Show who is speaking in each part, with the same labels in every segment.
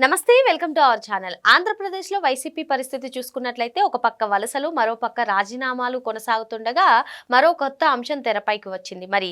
Speaker 1: నమస్తే welcome to our channel. ఆంధ్రప్రదేశ్లో YCP పరిస్థితి చూసుకున్నట్లయితే ఒక పక్క వలసలు మరో పక్క రాజీనామాలు కొనసాగుతుండగా మరో కొత్త అంశం తెరపైకి వచ్చింది. మరి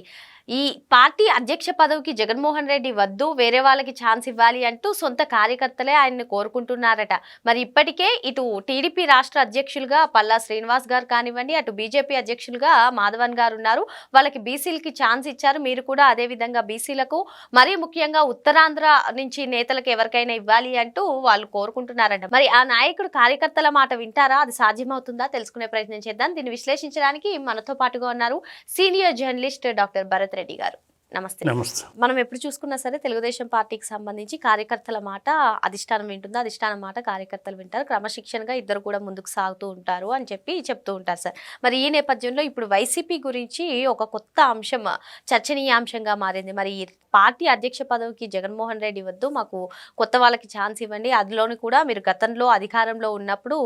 Speaker 1: ఈ పార్టీ అధ్యక్ష పదవికి జగన్మోహన్ రెడ్డి వద్దు వేరే వాళ్ళకి ఛాన్స్ ఇవ్వాలి అంటూ సొంత కార్యకర్తలే ఆయన్ని కోరుకుంటున్నారట. మరి ఇప్పటికే ఇటు టీడీపీ రాష్ట్ర అధ్యక్షులుగా పల్లా శ్రీనివాస్ గారు కానివ్వండి అటు బీజేపీ అధ్యక్షులుగా మాధవన్ గారు ఉన్నారు. వాళ్ళకి బీసీలకి ఛాన్స్ ఇచ్చారు. మీరు కూడా అదే విధంగా బీసీలకు మరీ ముఖ్యంగా ఉత్తరాంధ్ర నుంచి నేతలకు ఎవరికైనా ఇవ్వాలి? అంటూ వాళ్ళు కోరుకుంటున్నారంట. మరి ఆ నాయకుడు కార్యకర్తల మాట వింటారా? అది సాధ్యమవుతుందా? తెలుసుకునే ప్రయత్నం చేద్దాం. దీన్ని విశ్లేషించడానికి మనతో పాటుగా ఉన్నారు senior journalist doctor Bharath Reddy garu. నమస్తే.
Speaker 2: నమస్తే.
Speaker 1: మనం ఎప్పుడు చూసుకున్నా సరే తెలుగుదేశం పార్టీకి సంబంధించి కార్యకర్తల మాట అధిష్టానం వింటుంది అధిష్టానం మాట కార్యకర్తలు వింటారు. క్రమశిక్షణగా ఇద్దరు కూడా ముందుకు సాగుతూ ఉంటారు అని చెప్పి చెప్తూ ఉంటారు సార్. మరి ఈ నేపథ్యంలో ఇప్పుడు వైసీపీ గురించి ఒక కొత్త అంశం చర్చనీయాంశంగా మారింది. మరి ఈ పార్టీ అధ్యక్ష పదవికి జగన్మోహన్ రెడ్డి వద్దు మాకు కొత్త వాళ్ళకి ఛాన్స్ ఇవ్వండి. అందులోని కూడా మీరు గతంలో అధికారంలో ఉన్నప్పుడు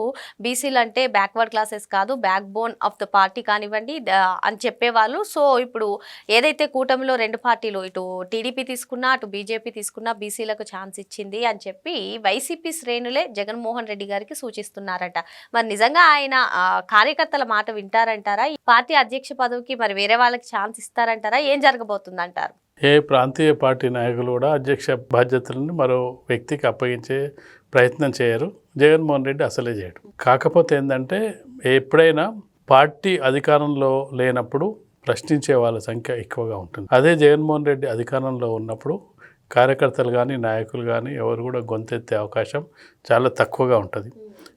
Speaker 1: బీసీలు అంటే బ్యాక్వర్డ్ క్లాసెస్ కాదు back bone of the party కానివ్వండి అని చెప్పేవాళ్ళు. సో ఇప్పుడు ఏదైతే కూటమిలో రెండు పార్టీలు ఇటు టీడీపీ తీసుకున్నా అటు బీజేపీ తీసుకున్నా బీసీలకు ఛాన్స్ ఇచ్చింది అని చెప్పి వైసీపీ శ్రేణులే జగన్మోహన్ రెడ్డి గారికి సూచిస్తున్నారట. మరి నిజంగా ఆయన కార్యకర్తల మాట వింటారంటారా? ఈ పార్టీ అధ్యక్ష పదవికి మరి వేరే వాళ్ళకి ఛాన్స్ ఇస్తారంటారా? ఏం జరగబోతుంది అంటారు
Speaker 2: ఏ ప్రాంతీయ పార్టీ నాయకులు కూడా అధ్యక్ష బాధ్యతలను మరో వ్యక్తికి అప్పగించే ప్రయత్నం చేయరు. జగన్మోహన్ రెడ్డి అసలే చేయడు. కాకపోతే ఏంటంటే ఎప్పుడైనా పార్టీ అధికారంలో లేనప్పుడు ప్రశ్నించే వాళ్ళ సంఖ్య ఎక్కువగా ఉంటుంది. అదే జగన్మోహన్ రెడ్డి అధికారంలో ఉన్నప్పుడు కార్యకర్తలు కానీ నాయకులు కానీ ఎవరు కూడా గొంతెత్తే అవకాశం చాలా తక్కువగా ఉంటుంది.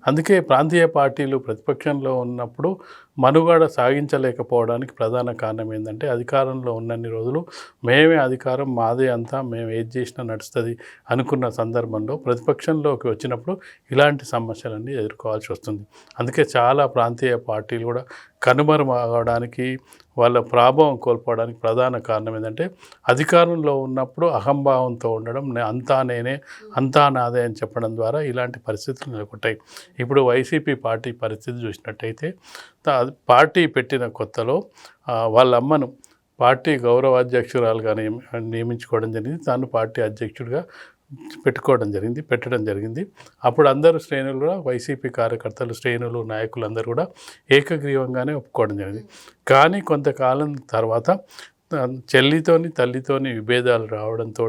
Speaker 2: అందుకే ప్రాంతీయ పార్టీలు ప్రతిపక్షంలో ఉన్నప్పుడు మనుగడ సాగించలేకపోవడానికి ప్రధాన కారణం ఏంటంటే అధికారంలో ఉన్నన్ని రోజులు మేమే అధికారం మాదే అంతా మేము ఏది చేసినా నడుస్తుంది అనుకున్న సందర్భంలో ప్రతిపక్షంలోకి వచ్చినప్పుడు ఇలాంటి సమస్యలన్నీ ఎదుర్కోవాల్సి వస్తుంది. అందుకే చాలా ప్రాంతీయ పార్టీలు కూడా కనుమరుమవడానికి వాళ్ళ ప్రాభవం కోల్పోవడానికి ప్రధాన కారణం ఏంటంటే అధికారంలో ఉన్నప్పుడు అహంభావంతో ఉండడం నే- అంతా నేనే అంతా నాదే అని చెప్పడం ద్వారా ఇలాంటి పరిస్థితులు నెలకొంటాయి. ఇప్పుడు వైసీపీ పార్టీ పరిస్థితి చూసినట్టయితే పార్టీ పెట్టిన కొత్తలో వాళ్ళ అమ్మను పార్టీ గౌరవాధ్యక్షురాలుగా అధ్యక్షురాలుగా నియమించుకోవడం జరిగింది. తాను పార్టీ అధ్యక్షుడిగా పెట్టుకోవడం జరిగింది పెట్టడం జరిగింది. అప్పుడు అందరూ శ్రేణులు కూడా వైసీపీ కార్యకర్తలు శ్రేణులు నాయకులు అందరూ కూడా ఏకగ్రీవంగానే ఒప్పుకోవడం జరిగింది. కానీ కొంతకాలం తర్వాత చెల్లితోని తల్లితోని విభేదాలు రావడంతో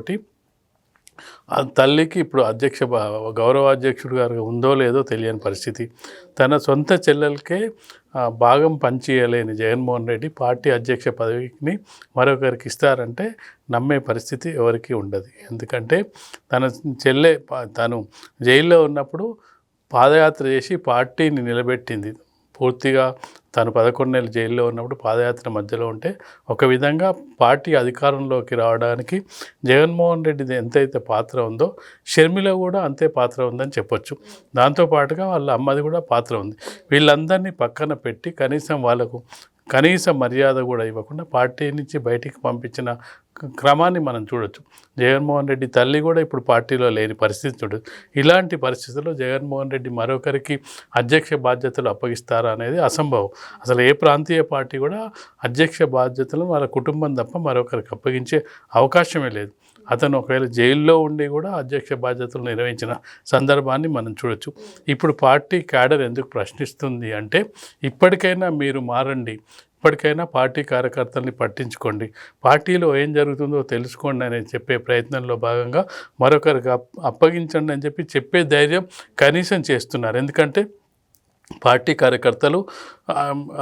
Speaker 2: ఆ తల్లికి ఇప్పుడు అధ్యక్ష భా- గౌరవ అధ్యక్షుడు గారు ఉందో లేదో తెలియని పరిస్థితి. తన సొంత చెల్లెలకే భాగం పనిచేయలేని జగన్మోహన్ రెడ్డి పార్టీ అధ్యక్ష పదవిని మరొకరికి ఇస్తారంటే నమ్మే పరిస్థితి ఎవరికి ఉండదు. ఎందుకంటే తన చెల్లె తను జైల్లో ఉన్నప్పుడు పాదయాత్ర చేసి పార్టీని నిలబెట్టింది. పూర్తిగా తను పదకొండు నెలలు జైల్లో ఉన్నప్పుడు పాదయాత్ర మధ్యలో ఉంటే ఒక విధంగా పార్టీ అధికారంలోకి రావడానికి జగన్మోహన్ రెడ్డిది ఎంతైతే పాత్ర ఉందో షర్మిల కూడా అంతే పాత్ర ఉందని చెప్పొచ్చు. దాంతోపాటుగా వాళ్ళ అమ్మది కూడా పాత్ర ఉంది. వీళ్ళందరినీ పక్కన పెట్టి కనీసం వాళ్ళకు కనీస మర్యాద కూడా ఇవ్వకుండా పార్టీ నుంచి బయటికి పంపించిన క్రమాన్ని మనం చూడొచ్చు. జగన్మోహన్ రెడ్డి తల్లి కూడా ఇప్పుడు పార్టీలో లేని పరిస్థితి చూడొచ్చు ఇలాంటి పరిస్థితుల్లో జగన్మోహన్ రెడ్డి మరొకరికి అధ్యక్ష బాధ్యతలు అప్పగిస్తారా అనేది అసంభవం. అసలు ఏ ప్రాంతీయ పార్టీ కూడా అధ్యక్ష బాధ్యతలు వాళ్ళ కుటుంబం తప్ప మరొకరికి అప్పగించే అవకాశమే లేదు. అతను ఒకవేళ జైల్లో ఉండి కూడా అధ్యక్ష బాధ్యతలు నిర్వహించిన సందర్భాన్ని మనం చూడొచ్చు. ఇప్పుడు పార్టీ క్యాడర్ ఎందుకు ప్రశ్నిస్తుంది అంటే ఇప్పటికైనా మీరు మారండి ఇప్పటికైనా పార్టీ కార్యకర్తల్ని పట్టించుకోండి పార్టీలో ఏం జరుగుతుందో తెలుసుకోండి అని చెప్పే ప్రయత్నంలో భాగంగా మరొకరికి అప్- అప్పగించండి అని చెప్పి చెప్పే ధైర్యం కనీసం చేస్తున్నారు. ఎందుకంటే పార్టీ కార్యకర్తలు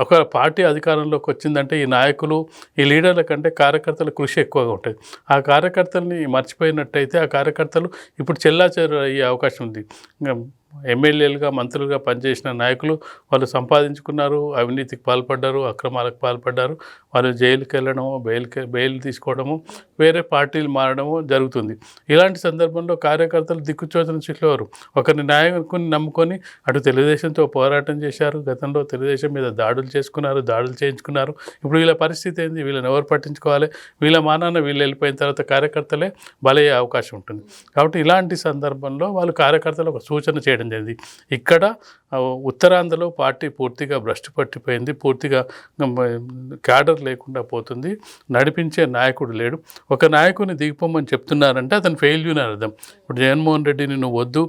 Speaker 2: ఒక పార్టీ అధికారంలోకి వచ్చిందంటే ఈ నాయకులు ఈ లీడర్ల కంటే కార్యకర్తల కృషి ఎక్కువగా ఉంటుంది. ఆ కార్యకర్తల్ని మర్చిపోయినట్టయితే ఆ కార్యకర్తలు ఇప్పుడు చెల్లాచెరు అయ్యే అవకాశం ఉంది. ఇంకా ఎమ్మెల్యేలుగా మంత్రులుగా పనిచేసిన నాయకులు వాళ్ళు సంపాదించుకున్నారు అవినీతికి పాల్పడ్డారు అక్రమాలకు పాల్పడ్డారు వాళ్ళు జైలుకి వెళ్ళడము బెయిల్కి బెయిల్ తీసుకోవడము వేరే పార్టీలు మారడము జరుగుతుంది. ఇలాంటి సందర్భంలో కార్యకర్తలు దిక్కుచోచన చిట్లేవారు. ఒకరిని నాయకుని నమ్ముకొని అటు తెలుగుదేశంతో పోరాటం చేశారు. గతంలో తెలుగుదేశం మీద దాడులు చేసుకున్నారు దాడులు చేయించుకున్నారు. ఇప్పుడు వీళ్ళ పరిస్థితి ఏంది? వీళ్ళని ఎవరు పట్టించుకోవాలి? వీళ్ళ మానాన్న వీళ్ళు వెళ్ళిపోయిన తర్వాత కార్యకర్తలే బలయ్యే అవకాశం ఉంటుంది. కాబట్టి ఇలాంటి సందర్భంలో వాళ్ళు కార్యకర్తలు ఒక సూచన చేయడం చేయడం జరిగింది. ఇక్కడ ఉత్తరాంధ్రలో పార్టీ పూర్తిగా భ్రష్టు పట్టిపోయింది. పూర్తిగా క్యాడర్ లేకుండా పోతుంది. నడిపించే నాయకుడు లేడు. ఒక నాయకుని దిగిపోమని చెప్తున్నారంటే అతను ఫెయిల్యూర్ అని అర్థం. ఇప్పుడు జగన్మోహన్ రెడ్డిని నువ్వు వద్దు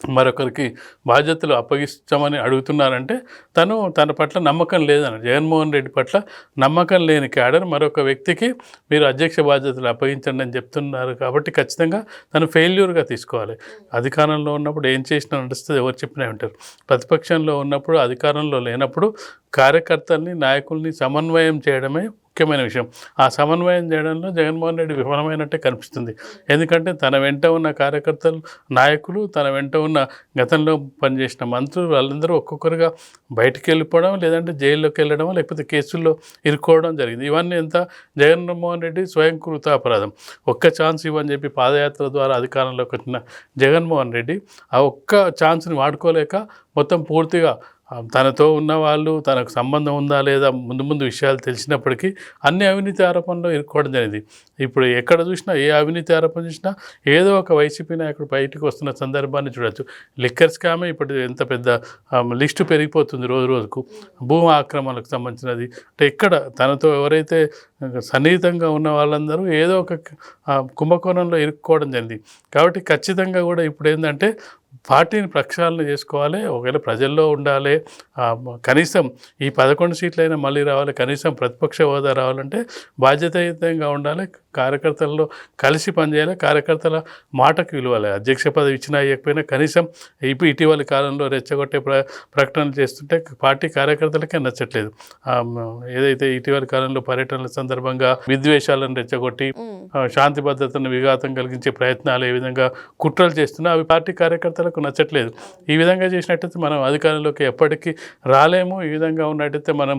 Speaker 2: మరొకరికి బాధ్యతలు అప్పగిస్తామని అడుగుతున్నారంటే తను తన పట్ల నమ్మకం లేదని జగన్మోహన్ రెడ్డి పట్ల నమ్మకం లేని క్యాడర్ మరొక వ్యక్తికి మీరు అధ్యక్ష బాధ్యతలు అప్పగించండి అని చెప్తున్నారు కాబట్టి ఖచ్చితంగా తను ఫెయిల్యూర్గా తీసుకోవాలి. అధికారంలో ఉన్నప్పుడు ఏం చేసినా నడుస్తుంది ఎవరు చెప్పినా ఉంటారు ప్రతిపక్షంలో ఉన్నప్పుడు అధికారంలో లేనప్పుడు కార్యకర్తల్ని నాయకుల్ని సమన్వయం చేయడమే ముఖ్యమైన విషయం. ఆ సమన్వయం చేయడంలో జగన్మోహన్ రెడ్డి విఫలమైనట్టే కనిపిస్తుంది. ఎందుకంటే తన వెంట ఉన్న కార్యకర్తలు నాయకులు తన వెంట ఉన్న గతంలో పనిచేసిన మంత్రులు వాళ్ళందరూ ఒక్కొక్కరుగా బయటికి వెళ్ళిపోవడం లేదంటే జైల్లోకి వెళ్ళడం లేకపోతే కేసుల్లో ఇరుక్కోవడం జరిగింది. ఇవన్నీ ఎంత జగన్మోహన్ రెడ్డి స్వయంకృత అపరాధం. ఒక్క ఛాన్స్ ఇవ్వని చెప్పి పాదయాత్ర ద్వారా అధికారంలోకి వచ్చిన జగన్మోహన్ రెడ్డి ఆ ఒక్క ఛాన్స్ని వాడుకోలేక మొత్తం పూర్తిగా తనతో ఉన్న వాళ్ళు తనకు సంబంధం ఉందా లేదా ముందు ముందు విషయాలు తెలిసినప్పటికీ అన్ని అవినీతి ఆరోపణలు ఇరుక్కోవడం జరిగింది. ఇప్పుడు ఎక్కడ చూసినా ఏ అవినీతి ఆరోపణ చూసినా ఏదో ఒక వైసీపీ నాయకుడు బయటకు వస్తున్న సందర్భాన్ని చూడొచ్చు. లిక్కర్ స్కామే ఇప్పుడు ఎంత పెద్ద లిస్టు పెరిగిపోతుంది రోజు రోజుకు. భూమి ఆక్రమణకు సంబంధించినది. అంటే ఎక్కడ తనతో ఎవరైతే సన్నిహితంగా ఉన్న వాళ్ళందరూ ఏదో ఒక కుంభకోణంలో ఇరుక్కోవడం జరిగింది. కాబట్టి ఖచ్చితంగా కూడా ఇప్పుడు ఏంటంటే పార్టీని ప్రక్షాళన చేసుకోవాలి ఒకవేళ ప్రజల్లో ఉండాలి కనీసం ఈ పదకొండు సీట్లైనా మళ్ళీ రావాలి కనీసం ప్రతిపక్ష హోదా రావాలంటే బాధ్యతాయుతంగా ఉండాలి కార్యకర్తల్లో కలిసి పనిచేయాలి కార్యకర్తల మాటకు విలువాలి. అధ్యక్ష పదవి ఇచ్చినా ఇవ్వకపోయినా కనీసం ఇప్పుడు ఇటీవలి కాలంలో రెచ్చగొట్టే ప్ర ప్రకటనలు చేస్తుంటే పార్టీ కార్యకర్తలకే నచ్చట్లేదు. ఏదైతే ఇటీవలి కాలంలో పర్యటనల సందర్భంగా విద్వేషాలను రెచ్చగొట్టి శాంతి భద్రతను విఘాతం కలిగించే ప్రయత్నాలు ఏ విధంగా కుట్రలు చేస్తున్నా అవి పార్టీ కార్యకర్తలకు నచ్చట్లేదు. ఈ విధంగా చేసినట్టయితే మనం అధికారంలోకి ఎప్పటికీ రాలేము. ఈ విధంగా ఉన్నట్టయితే మనం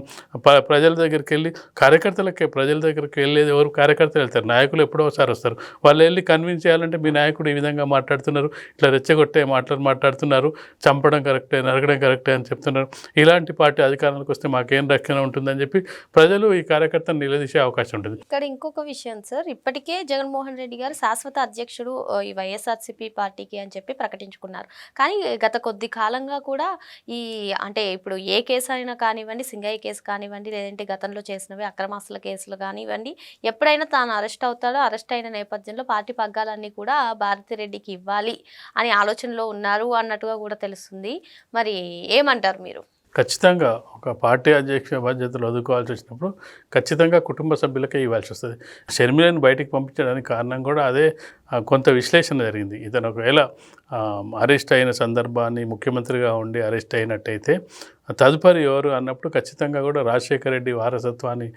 Speaker 2: ప్రజల దగ్గరికి వెళ్ళి కార్యకర్తలకి ప్రజల దగ్గరికి వెళ్ళేది ఎవరు? కార్యకర్తలు వెళ్తారు. నాయకులు ఎప్పుడో ఒకసారి వస్తారు. వాళ్ళు వెళ్ళి కన్విన్స్ చేయాలంటే మీ నాయకుడు ఈ విధంగా మాట్లాడుతున్నారు. ఇట్లా రెచ్చగొట్టే మాటలు మాట్లాడుతున్నారు. చంపడం కరెక్టే నరకడం కరెక్టే అని చెప్తున్నారు. ఇలాంటి పార్టీ అధికారంలోకి వస్తే మాకేం రక్షణ ఉంటుందని చెప్పి ప్రజలు ఈ కార్యకర్తను నిలదీసే అవకాశం ఉంటుంది.
Speaker 1: ఇక్కడ ఇంకొక విషయం సార్ ఇప్పటికే జగన్మోహన్ రెడ్డి గారు శాశ్వత అధ్యక్షుడు ఈ వైఎస్ఆర్సీపీ పార్టీకి అని చెప్పి ప్రకటించుకున్నారు. కానీ గత కొద్ది కాలంగా కూడా ఈ అంటే ఇప్పుడు ఏ కేసు అయినా కానివ్వండి సింగయ్య కేసు కానివ్వండి లేదంటే గతంలో చేసినవి అక్రమాస్తుల కేసులు కానివ్వండి ఎప్పుడైనా తాను అరెస్ట్ అవుతాడో అరెస్ట్ అయిన నేపథ్యంలో పార్టీ పగ్గాలన్నీ కూడా భారతిరెడ్డికి ఇవ్వాలి అని ఆలోచనలో ఉన్నారు అన్నట్టుగా కూడా తెలుస్తుంది. మరి ఏమంటారు మీరు?
Speaker 2: ఖచ్చితంగా ఒక పార్టీ అధ్యక్ష బాధ్యతలు వదుకోవాల్సి వచ్చినప్పుడు ఖచ్చితంగా కుటుంబ సభ్యులకే ఇవ్వాల్సి వస్తుంది. షర్మిలను బయటికి పంపించడానికి కారణం కూడా అదే కొంత విశ్లేషణ జరిగింది. ఇతను ఒకవేళ అరెస్ట్ అయిన సందర్భాన్ని ముఖ్యమంత్రిగా ఉండి అరెస్ట్ అయినట్టయితే తదుపరి ఎవరు అన్నప్పుడు ఖచ్చితంగా కూడా రాజశేఖర రెడ్డి వారసత్వాన్ని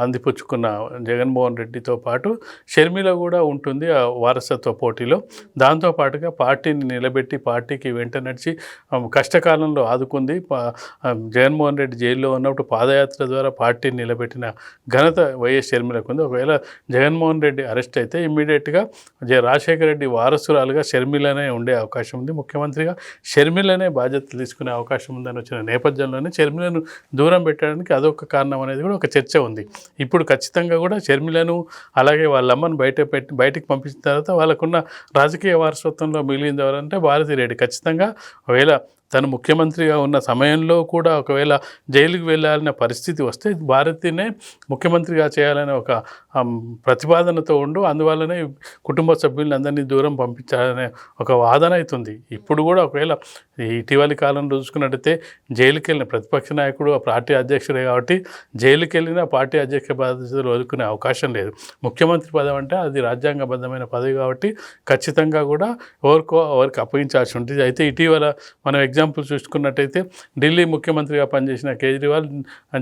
Speaker 2: అందిపుచ్చుకున్న జగన్మోహన్ రెడ్డితో పాటు షర్మిల కూడా ఉంటుంది ఆ వారసత్వ పోటీలో. దాంతో పాటుగా పార్టీని నిలబెట్టి పార్టీకి వెంట నడిచి కష్టకాలంలో ఆదుకుంది. జగన్మోహన్ రెడ్డి జైల్లో ఉన్నప్పుడు పాదయాత్ర ద్వారా పార్టీని నిలబెట్టిన ఘనత వైఎస్ షర్మిలకు ఉంది. ఒకవేళ జగన్మోహన్ రెడ్డి అరెస్ట్ అయితే ఇమ్మీడియట్గా జ రాజశేఖర రెడ్డి వారసురాలుగా షర్మిలనే ఉండే అవకాశం ఉంది. ముఖ్యమంత్రిగా షర్మిలనే బాధ్యతలు తీసుకునే అవకాశం ఉందని వచ్చిన నేపథ్యంలోనే షర్మిలను దూరం పెట్టడానికి అదొక కారణం అనేది కూడా ఒక చర్చ ఉంది. ఇప్పుడు ఖచ్చితంగా కూడా షర్మిలను అలాగే వాళ్ళ అమ్మను బయట పెట్టి బయటికి పంపించిన తర్వాత వాళ్ళకున్న రాజకీయ వారసత్వంలో మిగిలింది ఎవరంటే భారతిరెడ్డి ఖచ్చితంగా ఒకవేళ తను ముఖ్యమంత్రిగా ఉన్న సమయంలో కూడా ఒకవేళ జైలుకి వెళ్ళాలనే పరిస్థితి వస్తే భారతినే ముఖ్యమంత్రిగా చేయాలనే ఒక ప్రతిపాదనతో ఉండు. అందువల్లనే కుటుంబ సభ్యులని అందరినీ దూరం పంపించాలనే ఒక వాదన అవుతుంది. ఇప్పుడు కూడా ఒకవేళ ఇటీవలి కాలంలో చూసుకున్నట్టయితే జైలుకి వెళ్ళిన ప్రతిపక్ష నాయకుడు ఆ పార్టీ అధ్యక్షుడే కాబట్టి జైలుకి వెళ్ళినా పార్టీ అధ్యక్ష బాధ్యతలు వదులుకునే అవకాశం లేదు. ముఖ్యమంత్రి పదవి అంటే అది రాజ్యాంగబద్ధమైన పదవి కాబట్టి ఖచ్చితంగా కూడా ఎవరికో ఎవరికి అప్పగించాల్సి ఉంటుంది. అయితే ఇటీవల మనం ఎగ్జాంపుల్ చూసుకున్నట్టయితే ఢిల్లీ ముఖ్యమంత్రిగా పనిచేసిన కేజ్రీవాల్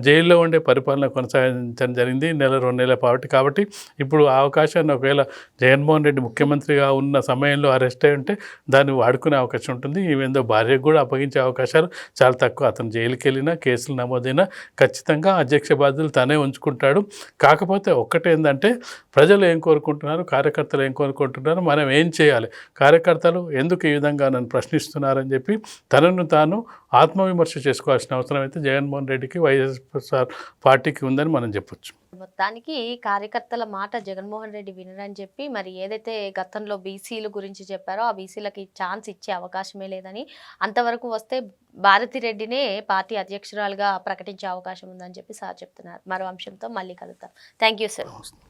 Speaker 2: జైల్లో ఉండే పరిపాలన కొనసాగించడం జరిగింది నెల రెండు నెలల పాటు. కాబట్టి ఇప్పుడు ఆ అవకాశాన్ని ఒకవేళ జగన్మోహన్ రెడ్డి ముఖ్యమంత్రిగా ఉన్న సమయంలో అరెస్ట్ అయి ఉంటే దాన్ని వాడుకునే అవకాశం ఉంటుంది. ఈవెందో భార్యకు కూడా అప్పగించే అవకాశాలు చాలా తక్కువ. అతను జైలుకి వెళ్ళినా కేసులు నమోదైనా ఖచ్చితంగా అధ్యక్ష బాధ్యతలు తనే ఉంచుకుంటాడు. కాకపోతే ఒక్కటేందంటే ప్రజలు ఏం కోరుకుంటున్నారు? కార్యకర్తలు ఏం కోరుకుంటున్నారు? మనం ఏం చేయాలి? కార్యకర్తలు ఎందుకు ఈ విధంగా నన్ను ప్రశ్నిస్తున్నారని చెప్పి తన తనను తాను ఆత్మవిమర్శ చేసుకోవాల్సిన అవసరం అయితే జగన్మోహన్ రెడ్డికి వైఎస్ఆర్ పార్టీకి ఉందని మనం చెప్పొచ్చు.
Speaker 1: మొత్తానికి కార్యకర్తల మాట జగన్మోహన్ రెడ్డి వినరని చెప్పి మరి ఏదైతే గతంలో బీసీల గురించి చెప్పారో ఆ బీసీలకి ఛాన్స్ ఇచ్చే అవకాశమే లేదని అంతవరకు వస్తే భారతిరెడ్డినే పార్టీ అధ్యక్షురాలుగా ప్రకటించే అవకాశం ఉందని చెప్పి సార్ చెప్తున్నారు. మరో అంశంతో మళ్ళీ కలుద్దాం. Thank you sir